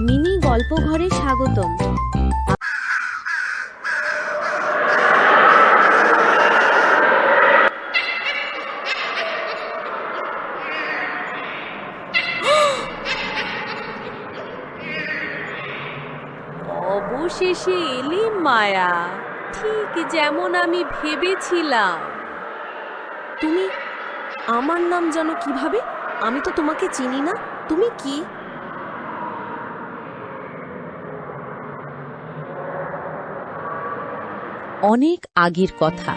Mini গল্প ঘরে স্বাগতম। অবশেষে এলি মায়া। ঠিক যেমন আমি ভেবেছিলাম। তুমি আমার নাম জানো কীভাবে? আমি তো তোমাকে চিনি না। তুমি কি? অনেক আগের কথা।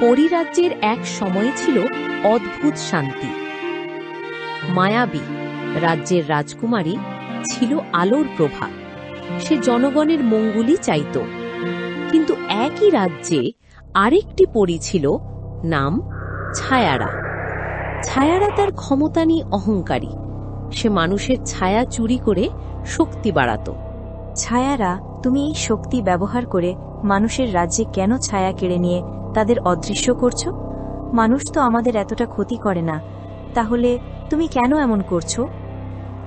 পরিরাজ্যের এক সময়ে ছিল অদ্ভুত শান্তি। মায়াবী রাজ্যের রাজকুমারী ছিল আলোর প্রভা। সে জনগণের মঙ্গলই চাইত। কিন্তু একই রাজ্যে আরেকটি পরী ছিল, নাম ছায়ারা। ছায়ারা তার ক্ষমতা নিয়ে অহংকারী। সে মানুষের ছায়া চুরি করে শক্তি বাড়াত। ছায়ারা, তুমি এই শক্তি ব্যবহার করে মানুষের রাজ্যে কেন ছায়া কেড়ে নিয়ে তাদের অদৃশ্য করছ? মানুষ তো আমাদের এতটা ক্ষতি করে না। তাহলে তুমি কেন এমন করছ?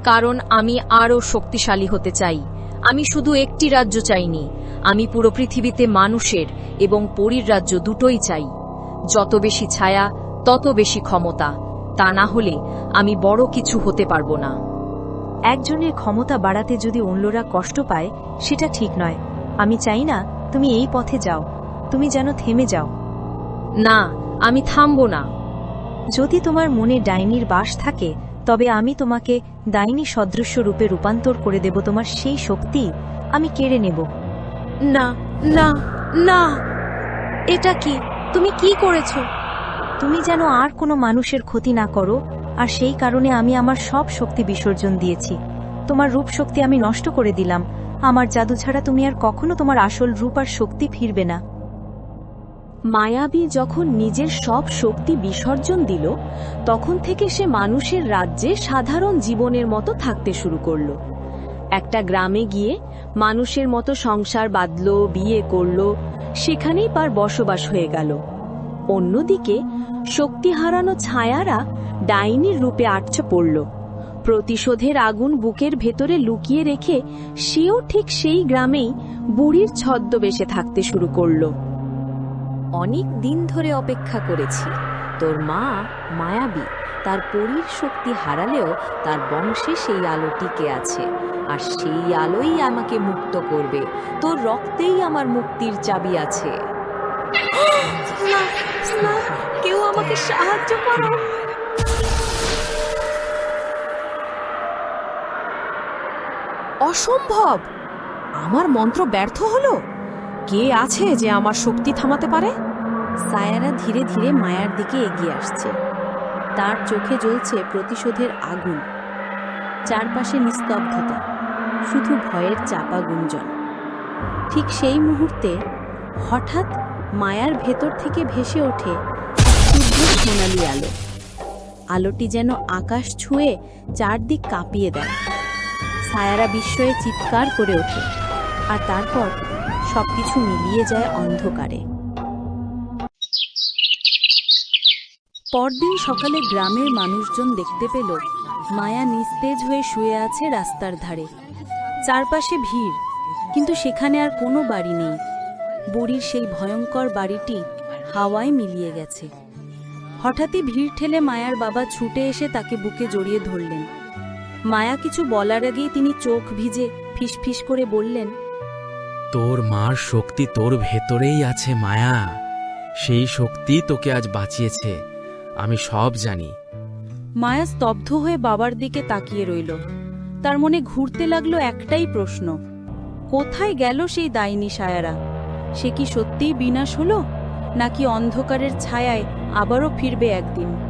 কারণ আমি আরও শক্তিশালী হতে চাই। আমি শুধু একটি রাজ্য চাইনি। আমি পুরো পৃথিবীতে মানুষের এবং পরীর রাজ্য দুটোই চাই। যত বেশি ছায়া তত বেশি ক্ষমতা। তা না হলে আমি বড় কিছু হতে পারব না। একজনের ক্ষমতা বাড়াতে যদি অন্যরা কষ্ট পায় সেটা ঠিক নয়। আমি চাই না তুমি এই পথে যাও। তুমি যেন থেমে যাও। না, আমি থামবো না। যদি তোমার মনে ডাইনির বাস থাকে, তবে আমি তোমাকে ডাইনি সদৃশ্য রূপে রূপান্তর করে দেব তোমার সেই শক্তি আমি কেড়ে নেব। না না না। এটা কি? তুমি কি করেছ? তুমি যেন আর কোনো মানুষের ক্ষতি না করো, আর সেই কারণে আমি আমার সব শক্তি বিসর্জন দিয়েছি। তোমার রূপ শক্তি আমি নষ্ট করে দিলাম আমার জাদু ছাড়া তুমি আর কখনো তোমার আসল রূপ আর শক্তি ফিরবে না। মায়াবী যখন নিজের সব শক্তি বিসর্জন দিল, তখন থেকে সে মানুষের রাজ্যে সাধারণ জীবনের মতো থাকতে শুরু করল। একটা গ্রামে গিয়ে মানুষের মতো সংসার বাঁধল, বিয়ে করল, সেখানেই তার বসবাস হয়ে গেল। অন্যদিকে শক্তি হারানো ছায়ারা ডাইনির রূপে আটচে পড়ল। প্রতিশোধের আগুন বুকের ভেতরে লুকিয়ে রেখে সেও ঠিক সেই গ্রামেই বুড়ির ছদ্মবেশে থাকতে শুরু করল। অনেক দিন ধরে অপেক্ষা করেছি। তোর মা মায়াবী তার পরীর শক্তি হারালেও তার বংশে সেই আলো টিকে আছে আর সেই আলোই আমাকে মুক্ত করবে। তোর রক্তেই আমার মুক্তির চাবি আছে। কেউ আমাকে সাহায্য করো। অসম্ভব। আমার মন্ত্র ব্যর্থ হলো? কে আছে যে আমার শক্তি থামাতে পারে? সায়ারা ধীরে ধীরে মায়ার দিকে এগিয়ে আসছে। তার চোখে জ্বলছে প্রতিশোধের আগুন। চারপাশে নিস্তব্ধতা, শুধু ভয়ের চাপা গুঞ্জন। ঠিক সেই মুহূর্তে হঠাৎ মায়ার ভেতর থেকে ভেসে ওঠে সোনালি আলো। আলোটি যেন আকাশ ছুঁয়ে চারদিক কাঁপিয়ে দেয়। সায়ারা বিস্ময়ে চিৎকার করে ওঠে, আর তারপর সবকিছু মিলিয়ে যায় অন্ধকারে। পরদিন সকালে গ্রামের মানুষজন দেখতে পেল, মায়া নিস্তেজ হয়ে শুয়ে আছে রাস্তার ধারে। চারপাশে ভিড়, কিন্তু সেখানে আর কোনো বাড়ি নেই। বুড়ির সেই ভয়ঙ্কর বাড়িটি হাওয়ায় মিলিয়ে গেছে। হঠাৎই ভিড় ঠেলে মায়ার বাবা ছুটে এসে তাকে বুকে জড়িয়ে ধরলেন। মায়া কিছু বলার আগেই তিনি চোখ ভিজে ফিসফিস করে বললেন তোর মার শক্তি তোর ভেতরেই আছে মায়া। সেই শক্তি তোকে আজ বাঁচিয়েছে আমি সব জানি। মায়া স্তব্ধ হয়ে বাবার দিকে তাকিয়ে রইল। তার মনে ঘুরতে লাগল একটাই প্রশ্ন কোথায় গেল সেই দাইনি সায়ারা? সে কি সত্যিই বিনাশ হলো নাকি অন্ধকারের ছায়ায় আবারও ফিরবে একদিন?